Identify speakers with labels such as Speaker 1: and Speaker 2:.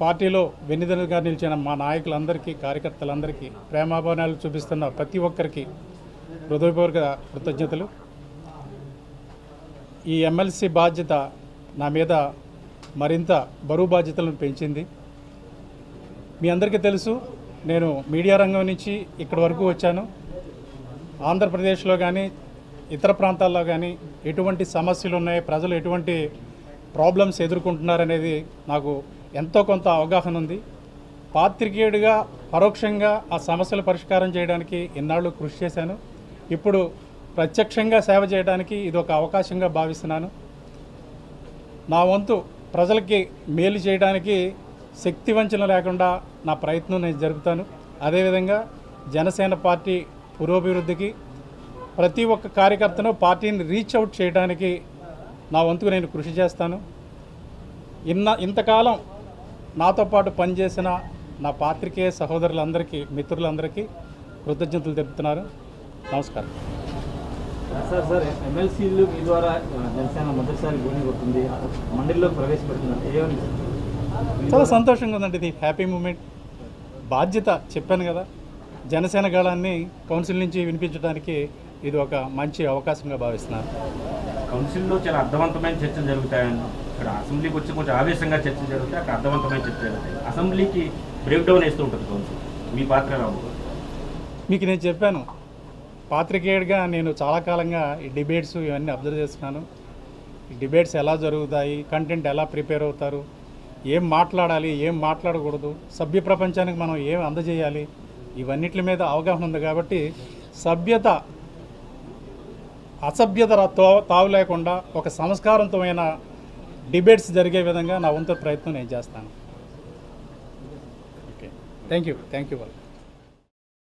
Speaker 1: పార్టీలో వెన్నిదలుగా నిలిచిన మా నాయకులందరికీ కార్యకర్తలందరికీ ప్రేమాభవనాలు చూపిస్తున్న ప్రతి ఒక్కరికి హృదయపూర్వక కృతజ్ఞతలు. ఈ ఎమ్మెల్సీ బాధ్యత నా మీద మరింత బరువు బాధ్యతలను పెంచింది. మీ అందరికీ తెలుసు నేను మీడియా రంగం నుంచి ఇక్కడి వరకు వచ్చాను. ఆంధ్రప్రదేశ్లో కానీ ఇతర ప్రాంతాల్లో కానీ ఎటువంటి సమస్యలు ఉన్నాయి ప్రజలు ఎటువంటి ప్రాబ్లమ్స్ ఎదుర్కొంటున్నారనేది నాకు ఎంతో కొంత అవగాహన ఉంది. పాత్రికేయుడిగా పరోక్షంగా ఆ సమస్యల పరిష్కారం చేయడానికి ఇన్నాళ్ళు కృషి చేశాను. ఇప్పుడు ప్రత్యక్షంగా సేవ చేయడానికి ఇది ఒక అవకాశంగా భావిస్తున్నాను. నా వంతు ప్రజలకి మేలు చేయడానికి శక్తి వంచన లేకుండా నా ప్రయత్నం నేను జరుపుతాను. అదేవిధంగా జనసేన పార్టీ పురోభివృద్ధికి ప్రతి ఒక్క కార్యకర్తను పార్టీని రీచ్ అవుట్ చేయడానికి నా వంతుకు నేను కృషి చేస్తాను. ఇన్న ఇంతకాలం నాతో పాటు పనిచేసిన నా పాత్రికేయ సహోదరులందరికీ మిత్రులందరికీ కృతజ్ఞతలు తెలుపుతున్నారు. నమస్కారం.
Speaker 2: సార్ సార్ ఎమ్మెల్సీలు మీ ద్వారా జనసేన మొదటిసారి కొడుతుంది మండలిలో ప్రవేశపెడుతున్నారు.
Speaker 1: చాలా సంతోషంగా ఉందండి ఇది. హ్యాపీ మూమెంట్ బాధ్యత చెప్పాను కదా. జనసేన గళాన్ని కౌన్సిల్ నుంచి వినిపించడానికి ఇది ఒక మంచి అవకాశంగా భావిస్తున్నాను
Speaker 3: కౌన్సిల్లో చాలా అర్థవంతమైన చర్చలు జరుగుతాయని ఇక్కడ అసెంబ్లీకి వచ్చి కొంచెం ఆవేశంగా చర్చలు జరుగుతాయి అక్కడ అర్థవంతమైన చర్చలు జరుగుతాయి. అసెంబ్లీకి బ్రేక్ డౌన్ వేస్తూ ఉంటుంది కౌన్సిల్. మీ పాత్ర ఎలా
Speaker 1: మీకు నేను చెప్పాను పాత్రికేయుడిగా నేను చాలా కాలంగా ఈ డిబేట్స్ ఇవన్నీ అబ్జర్వ్ చేస్తున్నాను. ఈ డిబేట్స్ ఎలా జరుగుతాయి కంటెంట్ ఎలా ప్రిపేర్ అవుతారు ఏం మాట్లాడాలి ఏం మాట్లాడకూడదు సభ్య ప్రపంచానికి మనం ఏం అందజేయాలి ఇవన్నిటి మీద అవగాహన ఉంది కాబట్టి సభ్యత అసభ్యత తావు లేకుండా ఒక సంస్కారవంతమైన డిబేట్స్ జరిగే విధంగా నా వంతు ప్రయత్నం నేను చేస్తాను. Okay thank you thank you వాళ్ళు